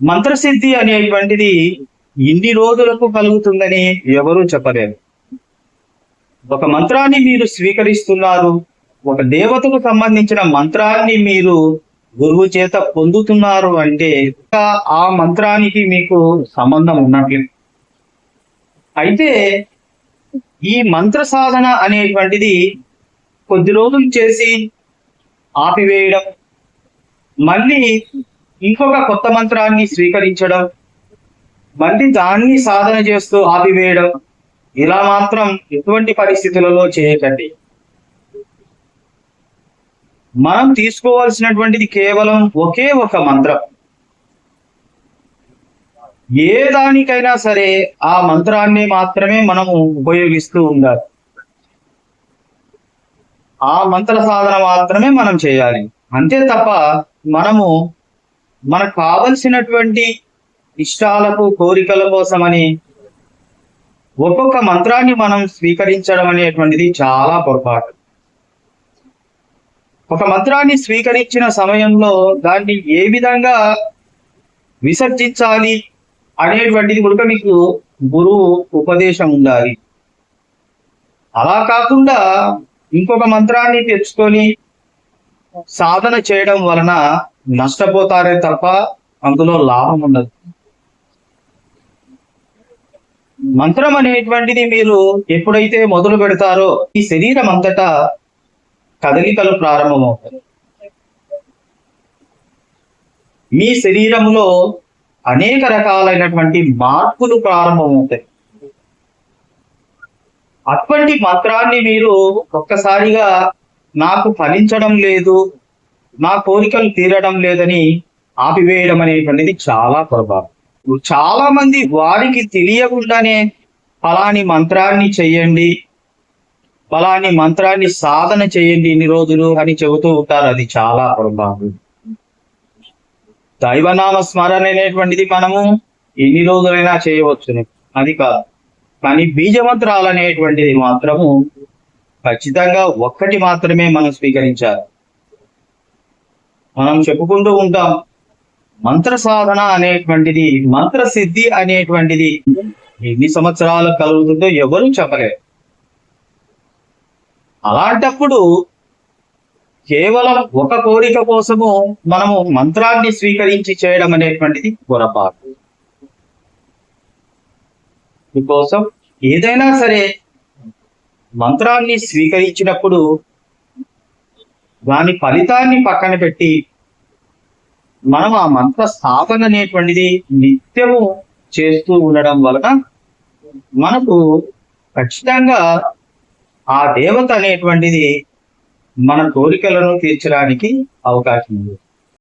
మంత్రసిద్ధి అనేటువంటిది ఇన్ని రోజులకు కలుగుతుందని ఎవరూ చెప్పలేరు ఒక మంత్రాన్ని మీరు స్వీకరిస్తున్నారు ఒక దేవతకు సంబంధించిన మంత్రాన్ని మీరు గురువు చేత పొందుతున్నారు అంటే ఆ మంత్రానికి మీకు సంబంధం ఉన్నట్లు. అయితే ఈ మంత్ర సాధన అనేటువంటిది కొద్ది రోజులు చేసి ఆపివేయడం మళ్ళీ ఇంకొక కొత్త మంత్రాన్ని స్వీకరించడం మళ్ళీ దాన్ని సాధన చేస్తూ ఆపివేయడం ఇలా మాత్రం ఎటువంటి పరిస్థితులలో చేయకండి. మనం తీసుకోవాల్సినటువంటిది కేవలం ఒకే ఒక మంత్రం. ఏ దానికైనా సరే ఆ మంత్రాన్ని మాత్రమే మనము ఉపయోగిస్తూ ఉండాలి. ఆ మంత్ర సాధన మాత్రమే మనం చేయాలి. అంతే తప్ప మనము మనకు కావలసినటువంటి ఇష్టాలకు కోరికల కోసమని ఒక్కొక్క మంత్రాన్ని మనం స్వీకరించడం అనేటువంటిది చాలా పొరపాటు. ఒక మంత్రాన్ని స్వీకరించిన సమయంలో దాన్ని ఏ విధంగా విసర్జించాలి అనేటువంటిది కూడా మీకు గురువు ఉపదేశం ఉండాలి. అలా కాకుండా ఇంకొక మంత్రాన్ని తెచ్చుకొని సాధన చేయడం వలన నష్టపోతారే తప్ప అందులో లాభం ఉండదు. మంత్రం అనేటువంటిది మీరు ఎప్పుడైతే మొదలు పెడతారో ఈ శరీరం అంతటా కదలికలు ప్రారంభమవుతాయి. మీ శరీరంలో అనేక రకాలైనటువంటి మార్పులు ప్రారంభమవుతాయి. అటువంటి మంత్రాన్ని మీరు ఒక్కసారిగా నాకు ఫలించడం లేదు నా కోరికలు తీరడం లేదని ఆపివేయడం అనేటువంటిది చాలా ప్రభావం చాలా మంది వారికి తెలియకుండానే ఫలాని మంత్రాన్ని చెయ్యండి ఫలాని మంత్రాన్ని సాధన చేయండి ఇన్ని రోజులు అని చెబుతూ ఉంటారు. అది చాలా ప్రభావం దైవనామ స్మరణ అనేటువంటిది మనము ఎన్ని రోజులైనా చేయవచ్చును. అది కాదు. కానీ బీజమంత్రాలు అనేటువంటిది మాత్రము ఖచ్చితంగా ఒక్కటి మాత్రమే మనం స్వీకరించాలి. మనం చెప్పుకుంటూ ఉంటాం మంత్ర సాధన అనేటువంటిది మంత్ర సిద్ధి అనేటువంటిది ఎన్ని సంవత్సరాలు కలుగుతుందో ఎవరు చెప్పలేరు. అలాంటప్పుడు కేవలం ఒక కోరిక కోసము మనము మంత్రాన్ని స్వీకరించి చేయడం అనేటువంటిది పొరపాటు. మీకోసం ఏదైనా సరే మంత్రాన్ని స్వీకరించినప్పుడు దాని ఫలితాన్ని పక్కన పెట్టి మనం ఆ మంత్ర స్థాపన అనేటువంటిది నిత్యము చేస్తూ ఉండడం వలన మనకు ఖచ్చితంగా ఆ దేవత అనేటువంటిది మన కోరికలను తీర్చడానికి అవకాశం ఉంది.